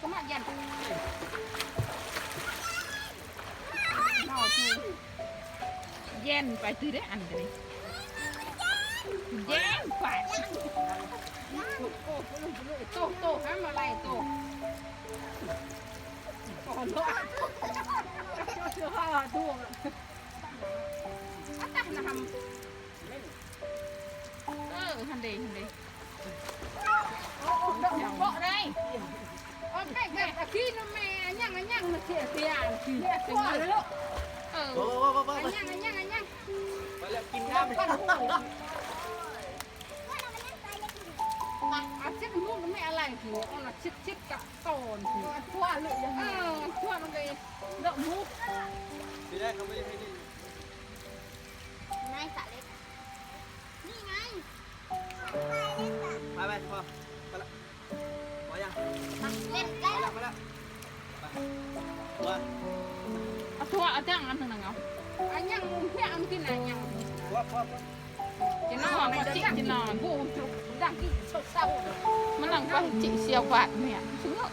ก็มาเย็นยูนอจูเย็นไปตื้อได้อันเดียเย็นไปโตโตห้ามาไล่โตก่อนละจะห่อดูอ่ะตั้นะทำเออทันเดทันเดขี้ทำไมอันยังอันยังมันเสียเสียขี้จังเลยลูกเอออันยังอันยังอันยังไปแล้วกินน้ำกันอาชิดหูมันไม่อะไรหูเอาละชิดชิดกับตอนหูทั่วเลยยังไงทั่วมันเลยเลอะหูทีแรกเขาไม่ไม่ได้ไม่สะเลตัวอาตัวอาจ้างอันนึ่งหนึงเอาอันยังมุงเพียอันกินอะไรยังตัวตวตกินนอนจิกินนอนบูดังกินเศร้ามันนั่งก็จิเสียวกว่าเนี่ยชิ้เงา